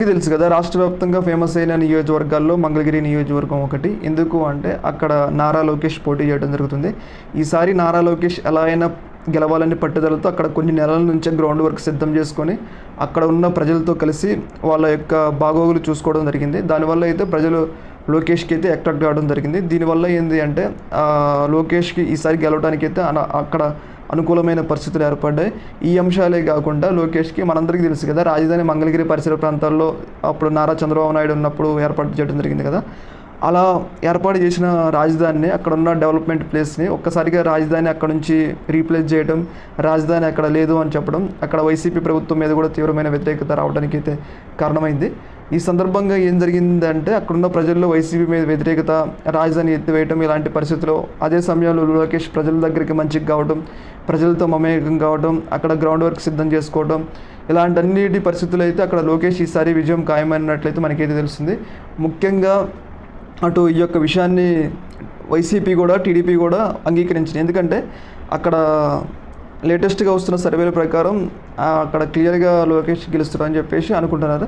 మీకు తెలుసు కదా రాష్ట్ర వ్యాప్తంగా ఫేమస్ అయిన నియోజకవర్గాల్లో మంగళగిరి నియోజకవర్గం ఒకటి. ఎందుకు అంటే అక్కడ నారా లోకేష్ పోటీ చేయడం జరుగుతుంది. ఈసారి నారా లోకేష్ ఎలా అయినా గెలవాలని పట్టుదలతో అక్కడ కొన్ని నెలల నుంచే గ్రౌండ్ వర్క్ సిద్ధం చేసుకొని అక్కడ ఉన్న ప్రజలతో కలిసి వాళ్ళ యొక్క బాగోగులు చూసుకోవడం జరిగింది. దానివల్ల అయితే ప్రజలు లోకేష్కి అయితే అట్రాక్ట్ కావడం జరిగింది. దీనివల్ల ఏంటి అంటే లోకేష్కి ఈసారి గెలవడానికి అయితే అన- అక్కడ అనుకూలమైన పరిస్థితులు ఏర్పడ్డాయి. ఈ అంశాలే కాకుండా లోకేష్కి మనందరికీ తెలుసు కదా రాజధాని మంగళగిరి పరిసర ప్రాంతాల్లో అప్పుడు నారా చంద్రబాబు నాయుడు ఉన్నప్పుడు ఏర్పాటు చేయడం జరిగింది కదా. అలా ఏర్పాటు చేసిన రాజధానిని అక్కడ ఉన్న డెవలప్మెంట్ ప్లేస్ని ఒక్కసారిగా రాజధాని అక్కడ నుంచి రీప్లేస్ చేయడం రాజధాని అక్కడ లేదు అని చెప్పడం అక్కడ వైసీపీ ప్రభుత్వం మీద కూడా తీవ్రమైన వ్యతిరేకత రావడానికి అయితే కారణమైంది. ఈ సందర్భంగా ఏం జరిగిందంటే అక్కడున్న ప్రజల్లో వైసీపీ మీద వ్యతిరేకత రాజధాని ఎత్తివేయటం ఇలాంటి పరిస్థితుల్లో అదే సమయంలో లోకేష్ ప్రజల దగ్గరికి మంచిగా కావడం ప్రజలతో మమేకం కావడం అక్కడ గ్రౌండ్ వర్క్ సిద్ధం చేసుకోవడం ఇలాంటి అన్నిటి పరిస్థితులు అయితే అక్కడ లోకేష్ ఈసారి విజయం ఖాయమైనట్లయితే మనకైతే తెలుస్తుంది. ముఖ్యంగా అటు ఈ యొక్క విషయాన్ని వైసీపీ కూడా టీడీపీ కూడా అంగీకరించింది. ఎందుకంటే అక్కడ లేటెస్ట్గా వస్తున్న సర్వేల ప్రకారం అక్కడ క్లియర్గా లోకేష్ గెలుస్తారని చెప్పేసి అనుకుంటున్నారు.